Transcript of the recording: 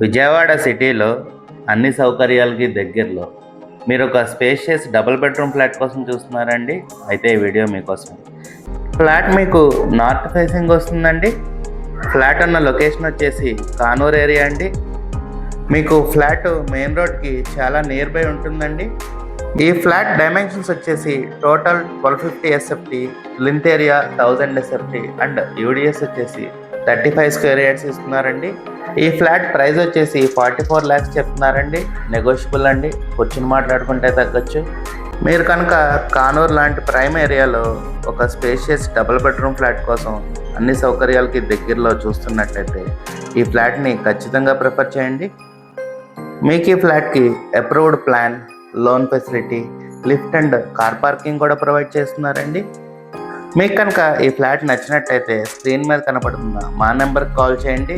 విజయవాడ సిటీలో అన్ని సౌకర్యాలకి దగ్గరలో. మీరు ఒక స్పేషియస్ డబుల్ బెడ్రూమ్ ఫ్లాట్ కోసం చూస్తున్నారండి. అయితే ఈ వీడియో మీకోసం. ఫ్లాట్ మీకు నార్త్ ఫేసింగ్ వస్తుందండి. ఫ్లాట్ ఉన్న లొకేషన్ వచ్చేసి కానూర్ ఏరియా అండి. మీకు ఫ్లాట్ మెయిన్ రోడ్కి చాలా నియర్ బై ఉంటుందండి. ఈ ఫ్లాట్ డైమెన్షన్స్ వచ్చేసి total twelve fifty SFT plinth area thousand SFT and UDS వచ్చేసి థర్టీ ఫైవ్ స్క్వేర్ యార్డ్స్ ఇస్తున్నారండి. ఈ ఫ్లాట్ ప్రైస్ వచ్చేసి ఫార్టీ ఫోర్ ల్యాక్స్ చెప్తున్నారండి. నెగోషియబుల్ అండి. కూర్చుని మాట్లాడుకుంటే తగ్గొచ్చు. మీరు కనుక కానూర్ లాంటి ప్రైమ్ ఏరియాలో ఒక స్పేషియస్ డబుల్ బెడ్రూమ్ ఫ్లాట్ కోసం అన్ని సౌకర్యాలకి దగ్గరలో చూస్తున్నట్లయితే ఈ ఫ్లాట్ని ఖచ్చితంగా ప్రిఫర్ చేయండి. మీకు ఈ ఫ్లాట్కి approved plan loan facility lift and car parking కూడా ప్రొవైడ్ చేస్తున్నారండి. మీకు కనుక ఈ ఫ్లాట్ నచ్చినట్టయితే స్క్రీన్ మీద కనపడుతున్న మా నెంబర్కి కాల్ చేయండి.